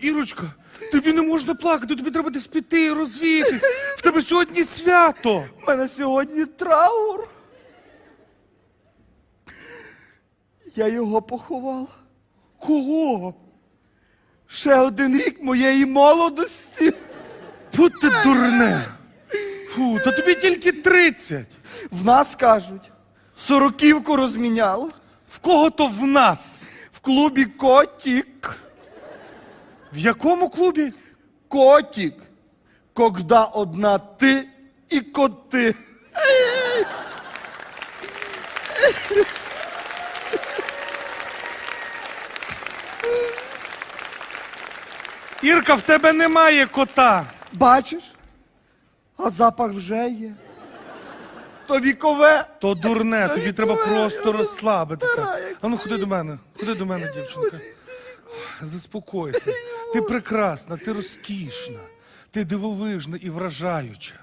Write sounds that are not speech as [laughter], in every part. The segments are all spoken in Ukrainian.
Ірочка, тобі не можна плакати, тобі треба десь піти, розвіятись. В тебе сьогодні свято. У мене сьогодні траур. Я його поховала. Кого? Ще один рік моєї молодості. Фу ти дурне. Фу, та тобі тільки 30. В нас кажуть, сороківку розміняла. В кого то в нас? В клубі Котік. В якому клубі? Котик. Когда одна ти і коти. Ірка, в тебе немає кота. Бачиш? А запах вже є. То вікове. То дурне, тобі треба просто розслабитися. стара, як А ну ходи до мене, ходи до мене, дівчинка. Заспокойся. Ти прекрасна, ти розкішна, ти дивовижна і вражаюча.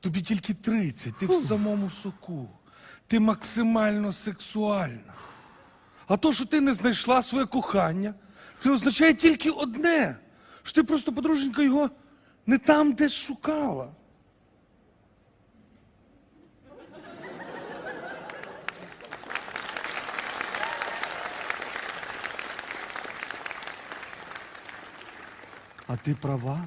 Тобі тільки 30, ти в самому соку. Ти максимально сексуальна. А то, що ти не знайшла своє кохання, це означає тільки одне: що ти просто подруженька його не там, де шукала. А ти права.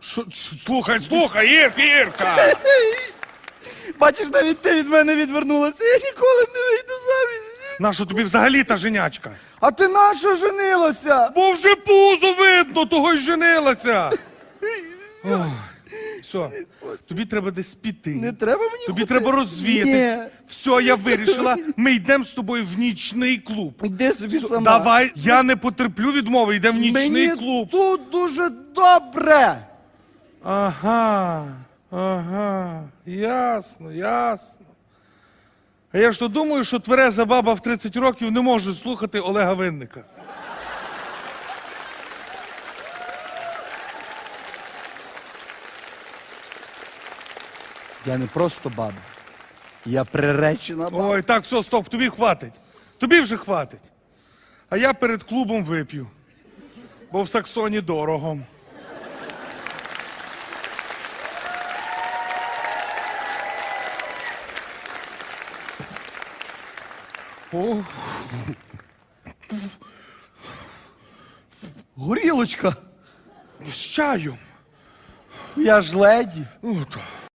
Шо, слухай, слухай, Ірка, Ірка! [laughs] Бачиш, навіть ти від мене відвернулася. Я ніколи не вийду заміж. Наша тобі взагалі та женячка? А ти нащо женилася? Бо вже пузо видно, того й женилася. [laughs] Ой, все, тобі треба десь піти. Не треба мені Тобі ходити. треба розвіятись. Ні. Все, я вирішила. Ми йдемо з тобою в нічний клуб. Йди собі Все, сама. Давай, я не потерплю відмови, йдемо в нічний Мені клуб. тут дуже добре. Ага, ага, ясно, ясно. А я ж то думаю, що твереза баба в 30 років не може слухати Олега Винника. Я не просто баба. Я приречена баба. Ой, так, все, стоп, тобі хватить. Тобі вже хватить. А я перед клубом вип'ю. Бо в Саксоні дорого. О, Горілочка. з чаю. Я ж леді. От.